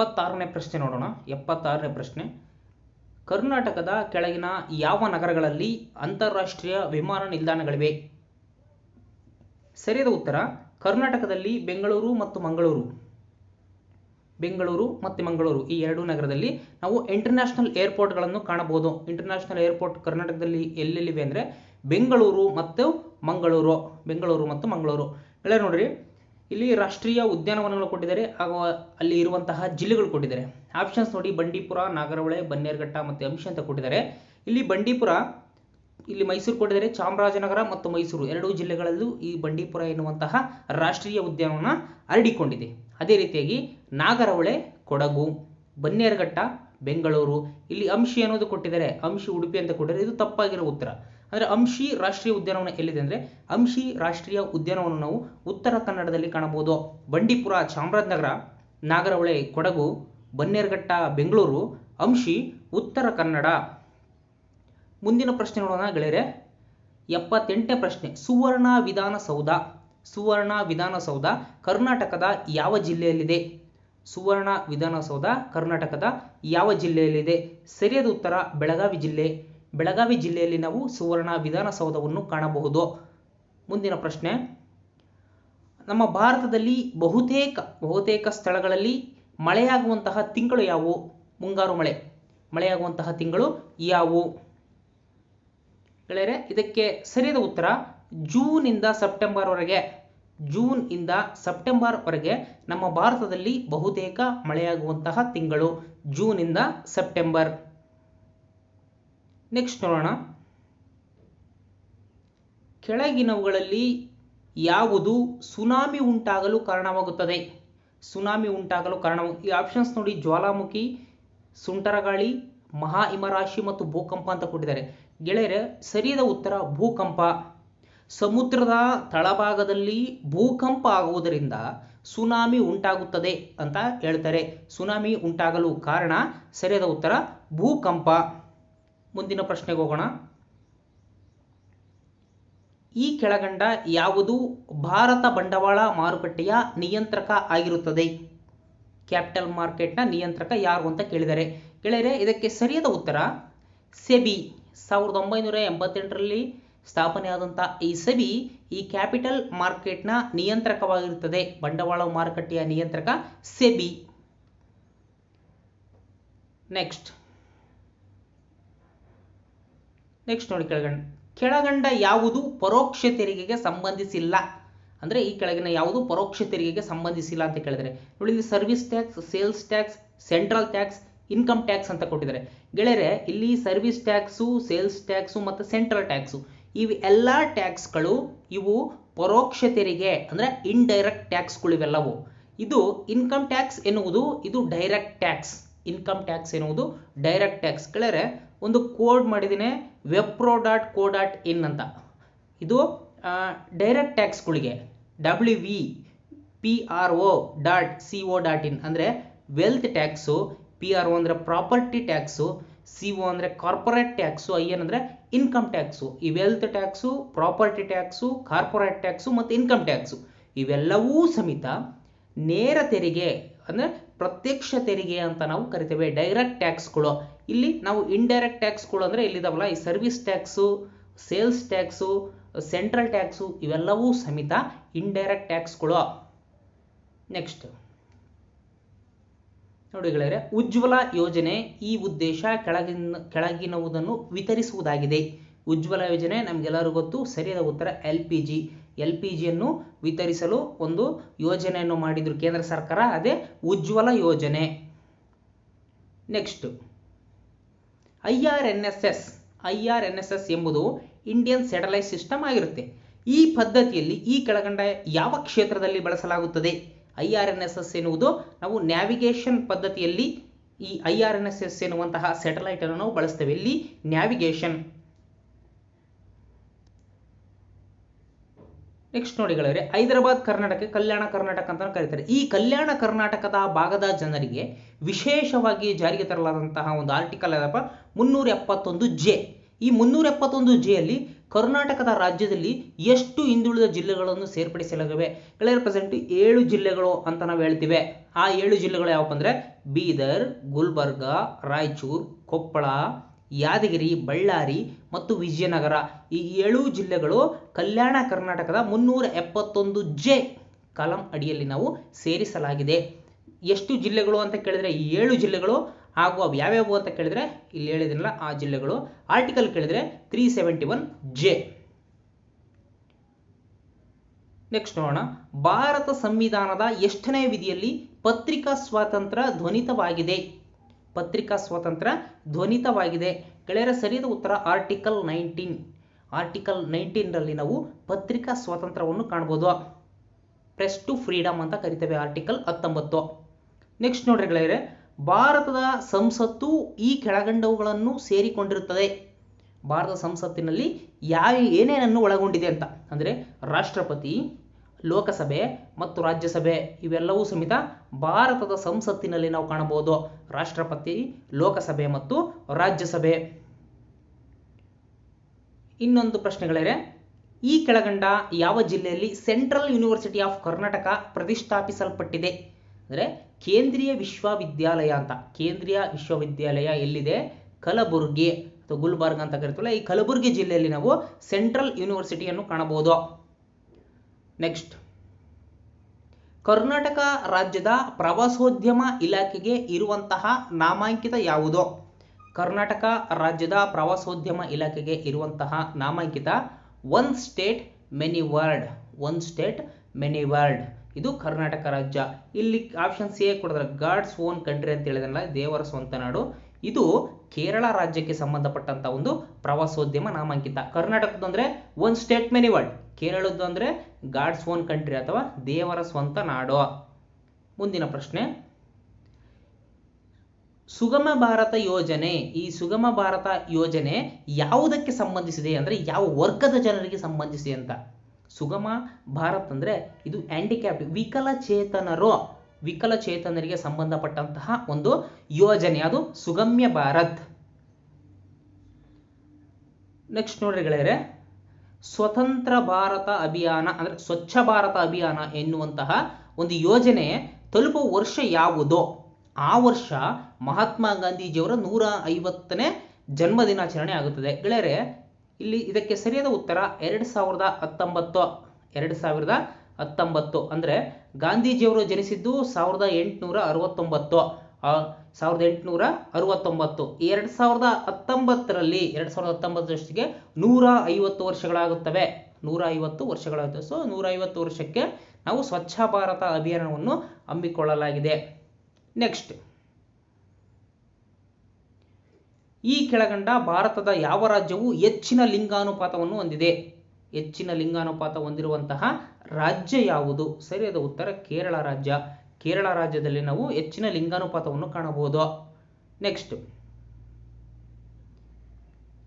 ಎಪ್ಪತ್ತಾರನೇ ಪ್ರಶ್ನೆ ನೋಡೋಣ. ಎಪ್ಪತ್ತಾರನೇ ಪ್ರಶ್ನೆ. ಕರ್ನಾಟಕದ ಕೆಳಗಿನ ಯಾವ ನಗರಗಳಲ್ಲಿ ಅಂತಾರಾಷ್ಟ್ರೀಯ ವಿಮಾನ ನಿಲ್ದಾಣಗಳಿವೆ? ಸರಿಯಾದ ಉತ್ತರ, ಕರ್ನಾಟಕದಲ್ಲಿ ಬೆಂಗಳೂರು ಮತ್ತು ಮಂಗಳೂರು. ಬೆಂಗಳೂರು ಮತ್ತು ಮಂಗಳೂರು. ಈ ಎರಡು ನಗರದಲ್ಲಿ ನಾವು ಇಂಟರ್ನ್ಯಾಷನಲ್ ಏರ್ಪೋರ್ಟ್ಗಳನ್ನು ಕಾಣಬಹುದು. ಇಂಟರ್ನ್ಯಾಷನಲ್ ಏರ್ಪೋರ್ಟ್ ಕರ್ನಾಟಕದಲ್ಲಿ ಎಲ್ಲೆಲ್ಲಿವೆ ಅಂದರೆ ಬೆಂಗಳೂರು ಮತ್ತು ಮಂಗಳೂರು. ಬೆಂಗಳೂರು ಮತ್ತು ಮಂಗಳೂರು. ಗೆಳೆಯರು ನೋಡ್ರಿ. ಇಲ್ಲಿ ರಾಷ್ಟ್ರೀಯ ಉದ್ಯಾನವನಗಳು ಕೊಟ್ಟಿದ್ದಾರೆ. ಹಾಗೂ ಅಲ್ಲಿ ಇರುವಂತಹ ಜಿಲ್ಲೆಗಳು ಕೊಟ್ಟಿದ್ದಾರೆ. ಆಪ್ಷನ್ಸ್ ನೋಡಿ ಬಂಡೀಪುರ, ನಾಗರಹೊಳೆ, ಬನ್ನೇರ್ಘಟ್ಟ ಮತ್ತು ಅಂಶ ಅಂತ ಕೊಟ್ಟಿದ್ದಾರೆ. ಇಲ್ಲಿ ಬಂಡೀಪುರ, ಇಲ್ಲಿ ಮೈಸೂರು ಕೊಟ್ಟಿದ್ದಾರೆ. ಚಾಮರಾಜನಗರ ಮತ್ತು ಮೈಸೂರು ಎರಡೂ ಜಿಲ್ಲೆಗಳಲ್ಲೂ ಈ ಬಂಡೀಪುರ ಎನ್ನುವಂತಹ ರಾಷ್ಟ್ರೀಯ ಉದ್ಯಾನವನ ಹರಡಿಕೊಂಡಿದೆ. ಅದೇ ರೀತಿಯಾಗಿ ನಾಗರಹೊಳೆ, ಕೊಡಗು, ಬನ್ನೇರ್ಘಟ್ಟ, ಬೆಂಗಳೂರು, ಇಲ್ಲಿ ಅಂಶಿ ಅನ್ನೋದು ಕೊಟ್ಟಿದ್ದಾರೆ. ಅಂಶಿ ಉಡುಪಿ ಅಂತ ಕೊಟ್ಟಿದ್ದಾರೆ. ಇದು ತಪ್ಪಾಗಿರೋ ಉತ್ತರ. ಅಂದರೆ ಅಂಶಿ ರಾಷ್ಟ್ರೀಯ ಉದ್ಯಾನವನ ಎಲ್ಲಿದೆ ಅಂದರೆ ಅಂಶಿ ರಾಷ್ಟ್ರೀಯ ಉದ್ಯಾನವನ ನಾವು ಉತ್ತರ ಕನ್ನಡದಲ್ಲಿ ಕಾಣಬಹುದು. ಬಂಡೀಪುರ, ಚಾಮರಾಜನಗರ, ನಾಗರಹೊಳೆ, ಕೊಡಗು, ಬನ್ನೇರಘಟ್ಟ, ಬೆಂಗಳೂರು, ಅಂಶಿ, ಉತ್ತರ ಕನ್ನಡ. ಮುಂದಿನ ಪ್ರಶ್ನೆ ನೋಡೋಣ ಗೆಳೆಯರೆ. ಎಪ್ಪತ್ತೆಂಟನೇ ಪ್ರಶ್ನೆ, ಸುವರ್ಣ ವಿಧಾನಸೌಧ ಸುವರ್ಣ ವಿಧಾನಸೌಧ ಕರ್ನಾಟಕದ ಯಾವ ಜಿಲ್ಲೆಯಲ್ಲಿದೆ? ಸುವರ್ಣ ವಿಧಾನಸೌಧ ಕರ್ನಾಟಕದ ಯಾವ ಜಿಲ್ಲೆಯಲ್ಲಿದೆ? ಸರಿಯಾದ ಉತ್ತರ ಬೆಳಗಾವಿ ಜಿಲ್ಲೆ. ಬೆಳಗಾವಿ ಜಿಲ್ಲೆಯಲ್ಲಿ ನಾವು ಸುವರ್ಣ ವಿಧಾನಸೌಧವನ್ನು ಕಾಣಬಹುದು. ಮುಂದಿನ ಪ್ರಶ್ನೆ. ನಮ್ಮ ಭಾರತದಲ್ಲಿ ಬಹುತೇಕ ಬಹುತೇಕ ಸ್ಥಳಗಳಲ್ಲಿ ಮಳೆಯಾಗುವಂತಹ ತಿಂಗಳು ಯಾವುವು? ಮುಂಗಾರು ಮಳೆ. ಮಳೆಯಾಗುವಂತಹ ತಿಂಗಳು ಯಾವುವು? ಗೆಳೆಯರೆ, ಇದಕ್ಕೆ ಸರಿಯಾದ ಉತ್ತರ ಜೂನ್ ಇಂದ ಸೆಪ್ಟೆಂಬರ್ ವರೆಗೆ ಜೂನ್ ಇಂದ ಸೆಪ್ಟೆಂಬರ್ ವರೆಗೆ ನಮ್ಮ ಭಾರತದಲ್ಲಿ ಬಹುತೇಕ ಮಳೆಯಾಗುವಂತಹ ತಿಂಗಳು ಜೂನ್ ಇಂದ ಸೆಪ್ಟೆಂಬರ್. ನೆಕ್ಸ್ಟ್ ನೋಡೋಣ. ಕೆಳಗಿನವುಗಳಲ್ಲಿ ಯಾವುದು ಸುನಾಮಿ ಉಂಟಾಗಲು ಕಾರಣವಾಗುತ್ತದೆ? ಸುನಾಮಿ ಉಂಟಾಗಲು ಕಾರಣ ಈ ಆಪ್ಷನ್ಸ್ ನೋಡಿ ಜ್ವಾಲಾಮುಖಿ, ಸುಂಟರಗಾಳಿ, ಮಹಾ ಹಿಮರಾಶಿ ಮತ್ತು ಭೂಕಂಪ ಅಂತ ಕೊಟ್ಟಿದ್ದಾರೆ. ಗೆಳೆಯರೆ, ಸರಿಯಾದ ಉತ್ತರ ಭೂಕಂಪ. ಸಮುದ್ರದ ತಳಭಾಗದಲ್ಲಿ ಭೂಕಂಪ ಆಗುವುದರಿಂದ ಸುನಾಮಿ ಉಂಟಾಗುತ್ತದೆ ಅಂತ ಹೇಳ್ತಾರೆ. ಸುನಾಮಿ ಉಂಟಾಗಲು ಕಾರಣ ಸರಿಯಾದ ಉತ್ತರ ಭೂಕಂಪ. ಮುಂದಿನ ಪ್ರಶ್ನೆಗೆ ಹೋಗೋಣ. ಈ ಕೆಳಗಂಡ ಯಾವುದು ಭಾರತ ಬಂಡವಾಳ ಮಾರುಕಟ್ಟೆಯ ನಿಯಂತ್ರಕ ಆಗಿರುತ್ತದೆ? ಕ್ಯಾಪಿಟಲ್ ಮಾರ್ಕೆಟ್ನ ನಿಯಂತ್ರಕ ಯಾರು ಅಂತ ಕೇಳಿದ್ದಾರೆ ಗೆಳೆಯರೆ ಇದಕ್ಕೆ ಸರಿಯಾದ ಉತ್ತರ ಸೆಬಿ. ಸಾವಿರದ ಒಂಬೈನೂರ ಎಂಬತ್ತೆಂಟರಲ್ಲಿ ಸ್ಥಾಪನೆಯಾದಂಥ ಈ ಸೆಬಿ ಈ ಕ್ಯಾಪಿಟಲ್ ಮಾರ್ಕೆಟ್ನ ನಿಯಂತ್ರಕವಾಗಿರುತ್ತದೆ. ಬಂಡವಾಳ ಮಾರುಕಟ್ಟೆಯ ನಿಯಂತ್ರಕ ಸೆಬಿ. ನೆಕ್ಸ್ಟ್. ನೆಕ್ಸ್ಟ್ ನೋಡಿ ಕೆಳಗಣ. ಕೆಳಗಂಡ ಯಾವುದು ಪರೋಕ್ಷ ತೆರಿಗೆಗೆ ಸಂಬಂಧಿಸಿಲ್ಲ. ಅಂದರೆ ಈ ಕೆಳಗಿನ ಯಾವುದು ಪರೋಕ್ಷ ತೆರಿಗೆಗೆ ಸಂಬಂಧಿಸಿಲ್ಲ ಅಂತ ಕೇಳಿದರೆ. ನೋಡಿ ಇಲ್ಲಿ service tax sales tax central tax income tax ಅಂತ ಕೊಟ್ಟಿದ್ದಾರೆ. ಗೆಳೆಯರೆ, ಇಲ್ಲಿ ಸರ್ವಿಸ್ ಟ್ಯಾಕ್ಸು ಸೇಲ್ಸ್ ಟ್ಯಾಕ್ಸು ಮತ್ತು ಸೆಂಟ್ರಲ್ ಟ್ಯಾಕ್ಸು ಇವು ಎಲ್ಲ ಟ್ಯಾಕ್ಸ್ಗಳು ಇವು ಪರೋಕ್ಷ ತೆರಿಗೆ, ಅಂದರೆ ಟ್ಯಾಕ್ಸ್ಗಳು ಇವೆಲ್ಲವು. ಇದು ಇನ್ಕಮ್ ಟ್ಯಾಕ್ಸ್ ಎನ್ನುವುದು, ಇದು ಡೈರೆಕ್ಟ್ ಟ್ಯಾಕ್ಸ್ ಇನ್ಕಮ್ ಟ್ಯಾಕ್ಸ್ ಎನ್ನುವುದು ಡೈರೆಕ್ಟ್ ಟ್ಯಾಕ್ಸ್ ಗೆಳೆಯರೆ, ಒಂದು ಕೋಡ್ ಮಾಡಿದ್ದೀನಿ. ವೆಬ್ಪ್ರೋ ಡಾಟ್ ಕೋ ಡಾಟ್ ಇನ್ ಅಂತ. ಇದು direct ಟ್ಯಾಕ್ಸ್ಗಳಿಗೆ W V P R O dot C O dot in ಅಂದರೆ wealth tax P R O ಅಂದರೆ ಪ್ರಾಪರ್ಟಿ ಟ್ಯಾಕ್ಸು ಸಿ ಒ ಅಂದರೆ corporate tax I N ಅಂದರೆ income tax ಈ wealth tax property tax corporate tax ಮತ್ತು income tax ಇವೆಲ್ಲವೂ ಸಮೇತ ನೇರ ತೆರಿಗೆ, ಅಂದರೆ ಪ್ರತ್ಯಕ್ಷ ತೆರಿಗೆ ಅಂತ ನಾವು ಕರಿತೇವೆ ಡೈರೆಕ್ಟ್ ಟ್ಯಾಕ್ಸ್ಗಳು ಇಲ್ಲಿ ನಾವು ಇಂಡೈರೆಕ್ಟ್ ಟ್ಯಾಕ್ಸ್ಗಳು ಅಂದರೆ ಇಲ್ಲಿದಾವಲ್ಲ ಈ service tax sales tax central tax ಇವೆಲ್ಲವೂ ಸಮೇತ ಇಂಡೈರೆಕ್ಟ್ ಟ್ಯಾಕ್ಸ್ಗಳು ನೆಕ್ಸ್ಟ್ ನೋಡಿ ಗೆಳೆಯರೆ, ಉಜ್ವಲ ಯೋಜನೆ ಈ ಉದ್ದೇಶ ಕೆಳಗಿನ, ಕೆಳಗಿನವುದನ್ನು ವಿತರಿಸುವುದಾಗಿದೆ. ಉಜ್ವಲ ಯೋಜನೆ ನಮಗೆಲ್ಲರಿಗೂ ಗೊತ್ತು, ಸರಿಯಾದ ಉತ್ತರ L P G. L P ಜಿಯನ್ನು ವಿತರಿಸಲು ಒಂದು ಯೋಜನೆಯನ್ನು ಮಾಡಿದರು ಕೇಂದ್ರ ಸರ್ಕಾರ, ಅದೇ ಉಜ್ವಲ ಯೋಜನೆ. Next I R N S S, I R N S S ಎಂಬುದು ಇಂಡಿಯನ್ ಸ್ಯಾಟಲೈಟ್ ಸಿಸ್ಟಮ್ ಆಗಿರುತ್ತೆ. ಈ ಪದ್ಧತಿಯಲ್ಲಿ ಈ ಕೆಳಗಂಡ ಯಾವ ಕ್ಷೇತ್ರದಲ್ಲಿ ಬಳಸಲಾಗುತ್ತದೆ? I R N S S ಎನ್ನುವುದು ನಾವು ನ್ಯಾವಿಗೇಷನ್ ಪದ್ಧತಿಯಲ್ಲಿ ಈ I R N S S ಎನ್ನುವಂತಹ ಸ್ಯಾಟಲೈಟನ್ನು ನಾವು ಬಳಸ್ತೇವೆ. ಇಲ್ಲಿ ನ್ಯಾವಿಗೇಷನ್ ನೆಕ್ಸ್ಟ್ ನೋಡಿ ಗೆಳೆಯರೆ, ಹೈದರಾಬಾದ್ ಕರ್ನಾಟಕ, ಕಲ್ಯಾಣ ಕರ್ನಾಟಕ ಅಂತ ಕರೀತಾರೆ. ಈ ಕಲ್ಯಾಣ ಕರ್ನಾಟಕದ ಭಾಗದ ಜನರಿಗೆ ವಿಶೇಷವಾಗಿ ಜಾರಿಗೆ ತರಲಾದಂತಹ ಒಂದು ಆರ್ಟಿಕಲ್ ಏನಪ್ಪ? ಮುನ್ನೂರ ಎಪ್ಪತ್ತೊಂದು ಜೆ ಈ ಮುನ್ನೂರ ಎಪ್ಪತ್ತೊಂದು ಜೆಯಲ್ಲಿ ಕರ್ನಾಟಕದ ರಾಜ್ಯದಲ್ಲಿ ಎಷ್ಟು ಹಿಂದುಳಿದ ಜಿಲ್ಲೆಗಳನ್ನು ಸೇರ್ಪಡಿಸಲಾಗಿವೆ? ಗೆಳೆಯರ ಪ್ರೆಸೆಂಟ್ ಏಳು ಜಿಲ್ಲೆಗಳು ಅಂತ ನಾವು ಹೇಳ್ತೀವಿ. ಆ ಏಳು ಜಿಲ್ಲೆಗಳು ಯಾವಪ್ಪ ಅಂದರೆ? ಬೀದರ್, ಗುಲ್ಬರ್ಗ, ರಾಯಚೂರು, ಕೊಪ್ಪಳ ಯಾದಗಿರಿ, ಬಳ್ಳಾರಿ ಮತ್ತು ವಿಜಯನಗರ. ಈ ಏಳು ಜಿಲ್ಲೆಗಳು ಕಲ್ಯಾಣ ಕರ್ನಾಟಕದ ಮುನ್ನೂರ ಎಪ್ಪತ್ತೊಂದು ಜೆ ಕಾಲಂ ಅಡಿಯಲ್ಲಿ ನಾವು ಸೇರಿಸಲಾಗಿದೆ. ಎಷ್ಟು ಜಿಲ್ಲೆಗಳು ಅಂತ ಕೇಳಿದರೆ ಈ ಏಳು ಜಿಲ್ಲೆಗಳು, ಹಾಗೂ ಅವು ಯಾವ್ಯಾವು ಅಂತ ಕೇಳಿದರೆ ಇಲ್ಲಿ ಹೇಳಿದ್ರಲ್ಲ ಆ ಜಿಲ್ಲೆಗಳು. ಆರ್ಟಿಕಲ್ ಕೇಳಿದರೆ three seventy one J next ನೋಡೋಣ. ಭಾರತ ಸಂವಿಧಾನದ ಎಷ್ಟನೇ ವಿಧಿಯಲ್ಲಿ ಪತ್ರಿಕಾ ಸ್ವಾತಂತ್ರ್ಯ ಧ್ವನಿತವಾಗಿದೆ? ಪತ್ರಿಕಾ ಸ್ವಾತಂತ್ರ್ಯ ಧ್ವನಿತವಾಗಿದೆ. ಗೆಳೆಯರ ಸರಿಯಾದ ಉತ್ತರ ಆರ್ಟಿಕಲ್ ನೈನ್ಟೀನ್ ಆರ್ಟಿಕಲ್ ನೈನ್ಟೀನ್ರಲ್ಲಿ ನಾವು ಪತ್ರಿಕಾ ಸ್ವಾತಂತ್ರ್ಯವನ್ನು ಕಾಣ್ಬೋದು. ಪ್ರೆಸ್ ಟು ಫ್ರೀಡಮ್ ಅಂತ ಕರಿತೇವೆ ಆರ್ಟಿಕಲ್ ಹತ್ತೊಂಬತ್ತು. ನೆಕ್ಸ್ಟ್ ನೋಡ್ರಿ ಗೆಳೆಯರೆ, ಭಾರತದ ಸಂಸತ್ತು ಈ ಕೆಳಗಂಡವುಗಳನ್ನು ಸೇರಿಕೊಂಡಿರುತ್ತದೆ. ಭಾರತ ಸಂಸತ್ತಿನಲ್ಲಿ ಯಾವ ಏನೇನನ್ನು ಒಳಗೊಂಡಿದೆ ಅಂತ. ಅಂದರೆ ರಾಷ್ಟ್ರಪತಿ ಲೋಕಸಭೆ ಮತ್ತು ರಾಜ್ಯಸಭೆ ಇವೆಲ್ಲವೂ ಸಮೇತ ಭಾರತದ ಸಂಸತ್ತಿನಲ್ಲಿ ನಾವು ಕಾಣಬಹುದು. ರಾಷ್ಟ್ರಪತಿ, ಲೋಕಸಭೆ ಮತ್ತು ರಾಜ್ಯಸಭೆ. ಇನ್ನೊಂದು ಪ್ರಶ್ನೆಗಳೆರೆ, ಈ ಕೆಳಗಂಡ ಯಾವ ಜಿಲ್ಲೆಯಲ್ಲಿ ಸೆಂಟ್ರಲ್ ಯೂನಿವರ್ಸಿಟಿ ಆಫ್ ಕರ್ನಾಟಕ ಪ್ರತಿಷ್ಠಾಪಿಸಲ್ಪಟ್ಟಿದೆ? ಅಂದರೆ ಕೇಂದ್ರೀಯ ವಿಶ್ವವಿದ್ಯಾಲಯ ಅಂತ. ಕೇಂದ್ರೀಯ ವಿಶ್ವವಿದ್ಯಾಲಯ ಎಲ್ಲಿದೆ? ಕಲಬುರ್ಗಿ. ಅಥವಾ ಗುಲ್ಬರ್ಗ ಅಂತ ಕರಿತೀವಲ್ಲ, ಈ ಕಲಬುರ್ಗಿ ಜಿಲ್ಲೆಯಲ್ಲಿ ನಾವು ಸೆಂಟ್ರಲ್ ಯೂನಿವರ್ಸಿಟಿಯನ್ನು ಕಾಣಬಹುದು. ನೆಕ್ಸ್ಟ್ ಕರ್ನಾಟಕ ರಾಜ್ಯದ ಪ್ರವಾಸೋದ್ಯಮ ಇಲಾಖೆಗೆ ಇರುವಂತಹ ನಾಮಾಂಕಿತ ಯಾವುದು? ಕರ್ನಾಟಕ ರಾಜ್ಯದ ಪ್ರವಾಸೋದ್ಯಮ ಇಲಾಖೆಗೆ ಇರುವಂತಹ ನಾಮಾಂಕಿತ one state many world one state many world ಇದು ಕರ್ನಾಟಕ ರಾಜ್ಯ. ಇಲ್ಲಿ ಆಪ್ಷನ್ ಸಿ ಕೊಡಿದ್ರೆ ಗಾಡ್ಸ್ ಓನ್ ಕಂಟ್ರಿ ಅಂತ ಹೇಳಿದ್ರಲ್ಲ ದೇವರ ಸ್ವಂತ ನಾಡು. ಇದು ಕೇರಳ ರಾಜ್ಯಕ್ಕೆ ಸಂಬಂಧಪಟ್ಟಂತ ಒಂದು ಪ್ರವಾಸೋದ್ಯಮ ನಾಮಾಂಕಿತ. ಕರ್ನಾಟಕದ ಅಂದ್ರೆ ಒನ್ ಸ್ಟೇಟ್ ಮೆನಿ ವರ್ಲ್ಡ್ ಕೇರಳದ್ದು ಅಂದರೆ ಗಾಡ್ಸ್ ಓನ್ ಕಂಟ್ರಿ ಅಥವಾ ದೇವರ ಸ್ವಂತ ನಾಡು. ಮುಂದಿನ ಪ್ರಶ್ನೆ. ಸುಗಮ ಭಾರತ ಯೋಜನೆ, ಈ ಸುಗಮ ಭಾರತ ಯೋಜನೆ ಯಾವುದಕ್ಕೆ ಸಂಬಂಧಿಸಿದೆ ಅಂದ್ರೆ ಯಾವ ವರ್ಗದ ಜನರಿಗೆ ಸಂಬಂಧಿಸಿದೆ ಅಂತ. ಸುಗಮ ಭಾರತ್ ಅಂದ್ರೆ ಇದು ಹ್ಯಾಂಡಿಕ್ಯಾಪ್ ವಿಕಲಚೇತನರು, ವಿಕಲಚೇತನರಿಗೆ ಸಂಬಂಧಪಟ್ಟಂತಹ ಒಂದು ಯೋಜನೆ, ಅದು ಸುಗಮ್ಯ ಭಾರತ್. ನೆಕ್ಸ್ಟ್ ನೋಡ್ರಿ ಗೆಳೆಯರೆ ಸ್ವತಂತ್ರ ಭಾರತ ಅಭಿಯಾನ, ಅಂದರೆ ಸ್ವಚ್ಛ ಭಾರತ ಅಭಿಯಾನ ಎನ್ನುವಂತಹ ಒಂದು ಯೋಜನೆ ತಲುಪುವ ವರ್ಷ ಯಾವುದು, ಆ ವರ್ಷ ಮಹಾತ್ಮ ಗಾಂಧೀಜಿಯವರ ನೂರ ಐವತ್ತನೇ ಜನ್ಮ ದಿನಾಚರಣೆ ಆಗುತ್ತದೆ. ಗೆಳೆಯರೆ, ಇಲ್ಲಿ ಇದಕ್ಕೆ ಸರಿಯಾದ ಉತ್ತರ ಎರಡು ಸಾವಿರದ ಹತ್ತೊಂಬತ್ತು, ಎರಡು ಸಾವಿರದ ಹತ್ತೊಂಬತ್ತು. ಅಂದರೆ ಗಾಂಧೀಜಿಯವರು ಜನಿಸಿದ್ದು ಸಾವಿರದ ಎಂಟುನೂರ ಅರವತ್ತೊಂಬತ್ತು. ಸಾವಿರದ ಎಂಟುನೂರ ಅರವತ್ತೊಂಬತ್ತು. ಎರಡು ಸಾವಿರದ ಹತ್ತೊಂಬತ್ತರಲ್ಲಿ, ಎರಡು ಸಾವಿರದ ಹತ್ತೊಂಬತ್ತರಷ್ಟಿಗೆ ನೂರ ಐವತ್ತು ವರ್ಷಗಳಾಗುತ್ತವೆ. ನೂರ ಐವತ್ತು ವರ್ಷಗಳಾಗುತ್ತೆ ಸೊ ನೂರ ಐವತ್ತು ವರ್ಷಕ್ಕೆ ನಾವು ಸ್ವಚ್ಛ ಭಾರತ ಅಭಿಯಾನವನ್ನು ಹಮ್ಮಿಕೊಳ್ಳಲಾಗಿದೆ. ನೆಕ್ಸ್ಟ್ ಈ ಕೆಳಗಂಡ ಭಾರತದ ಯಾವ ರಾಜ್ಯವು ಹೆಚ್ಚಿನ ಲಿಂಗಾನುಪಾತವನ್ನು ಹೊಂದಿದೆ? ಹೆಚ್ಚಿನ ಲಿಂಗಾನುಪಾತ ಹೊಂದಿರುವಂತಹ ರಾಜ್ಯ ಯಾವುದು? ಸರಿಯಾದ ಉತ್ತರ ಕೇರಳ ರಾಜ್ಯ. ಕೇರಳ ರಾಜ್ಯದಲ್ಲಿ ನಾವು ಹೆಚ್ಚಿನ ಲಿಂಗಾನುಪಾತವನ್ನು ಕಾಣಬಹುದು. ನೆಕ್ಸ್ಟ್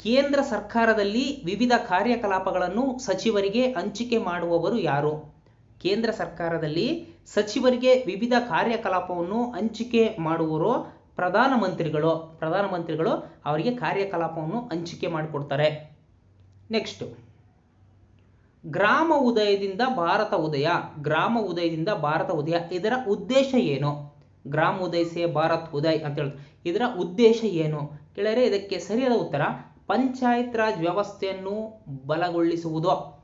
ಕೇಂದ್ರ ಸರ್ಕಾರದಲ್ಲಿ ವಿವಿಧ ಕಾರ್ಯಕಲಾಪಗಳನ್ನು ಸಚಿವರಿಗೆ ಹಂಚಿಕೆ ಮಾಡುವವರು ಯಾರು? ಕೇಂದ್ರ ಸರ್ಕಾರದಲ್ಲಿ ಸಚಿವರಿಗೆ ವಿವಿಧ ಕಾರ್ಯಕಲಾಪವನ್ನು ಹಂಚಿಕೆ ಮಾಡುವವರು ಪ್ರಧಾನಮಂತ್ರಿಗಳು. ಪ್ರಧಾನಮಂತ್ರಿಗಳು ಅವರಿಗೆ ಕಾರ್ಯಕಲಾಪವನ್ನು ಹಂಚಿಕೆ ಮಾಡಿಕೊಡ್ತಾರೆ. ನೆಕ್ಸ್ಟ್ ಗ್ರಾಮ ಉದಯದಿಂದ ಭಾರತ ಉದಯ, ಗ್ರಾಮ ಉದಯದಿಂದ ಭಾರತ ಉದಯ. ಇದರ ಉದ್ದೇಶ ಏನು? ಗ್ರಾಮ ಉದಯ ಸೇ ಭಾರತ್ ಉದಯ್ ಅಂತ ಹೇಳಿ ಇದರ ಉದ್ದೇಶ ಏನು? ಕೇಳಿದರೆ ಇದಕ್ಕೆ ಸರಿಯಾದ ಉತ್ತರ, ಪಂಚಾಯತ್ ರಾಜ್ ವ್ಯವಸ್ಥೆಯನ್ನು ಬಲಗೊಳಿಸುವುದು.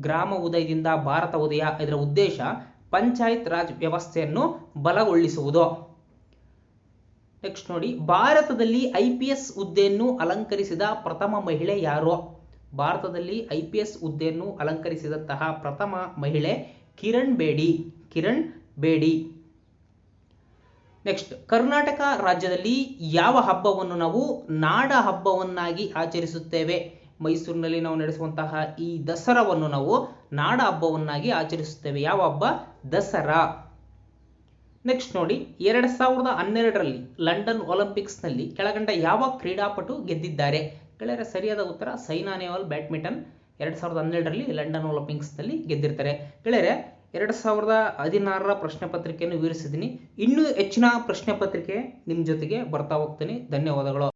ಗ್ರಾಮ ಉದಯದಿಂದ ಭಾರತ ಉದಯ. ಇದರ ಉದ್ದೇಶ, ಪಂಚಾಯತ್ ರಾಜ್ ವ್ಯವಸ್ಥೆಯನ್ನು ಬಲಗೊಳಿಸುವುದು. ನೆಕ್ಸ್ಟ್ ನೋಡಿ, ಭಾರತದಲ್ಲಿ ಐ ಪಿ ಎಸ್ ಹುದ್ದೆಯನ್ನು ಅಲಂಕರಿಸಿದ ಪ್ರಥಮ ಮಹಿಳೆ ಯಾರು? ಭಾರತದಲ್ಲಿ ಐ ಪಿ ಎಸ್ ಹುದ್ದೆಯನ್ನು ಅಲಂಕರಿಸಿದಂತಹ ಪ್ರಥಮ ಮಹಿಳೆ ಕಿರಣ್ ಬೇಡಿ. ಕಿರಣ್ ಬೇಡಿ. ನೆಕ್ಸ್ಟ್ ಕರ್ನಾಟಕ ರಾಜ್ಯದಲ್ಲಿ ಯಾವ ಹಬ್ಬವನ್ನು ನಾವು ನಾಡ ಹಬ್ಬವನ್ನಾಗಿ ಆಚರಿಸುತ್ತೇವೆ? ಮೈಸೂರಿನಲ್ಲಿ ನಾವು ನಡೆಸುವಂತಹ ಈ ದಸರಾವನ್ನು ನಾವು ನಾಡ ಹಬ್ಬವನ್ನಾಗಿ ಆಚರಿಸುತ್ತೇವೆ. ಯಾವ ಹಬ್ಬ? ದಸರಾ. ನೆಕ್ಸ್ಟ್ ನೋಡಿ, ಎರಡು ಸಾವಿರದ ಹನ್ನೆರಡರಲ್ಲಿ ಲಂಡನ್ ಒಲಿಂಪಿಕ್ಸ್ನಲ್ಲಿ ಕೆಳಗಂಡ ಯಾವ ಕ್ರೀಡಾಪಟು ಗೆದ್ದಿದ್ದಾರೆ? ಗೆಳೆಯರ ಸರಿಯಾದ ಉತ್ತರ ಸೈನಾ ನೆಹ್ವಾಲ್ ಬ್ಯಾಡ್ಮಿಂಟನ್ ಎರಡು ಸಾವಿರದ ಹನ್ನೆರಡರಲ್ಲಿ ಲಂಡನ್ ಒಲಿಂಪಿಕ್ಸ್ನಲ್ಲಿ ಗೆದ್ದಿರ್ತಾರೆ. ಗೆಳೆಯರೆ, ಎರಡು ಸಾವಿರದ ಹದಿನಾರರ ಪ್ರಶ್ನೆ ಪತ್ರಿಕೆಯನ್ನು ವಿವರಿಸಿದ್ದೀನಿ. ಇನ್ನೂ ಹೆಚ್ಚಿನ ಪ್ರಶ್ನೆ ಪತ್ರಿಕೆ ನಿಮ್ಮ ಜೊತೆಗೆ ಬರ್ತಾ ಹೋಗ್ತೀನಿ. ಧನ್ಯವಾದಗಳು.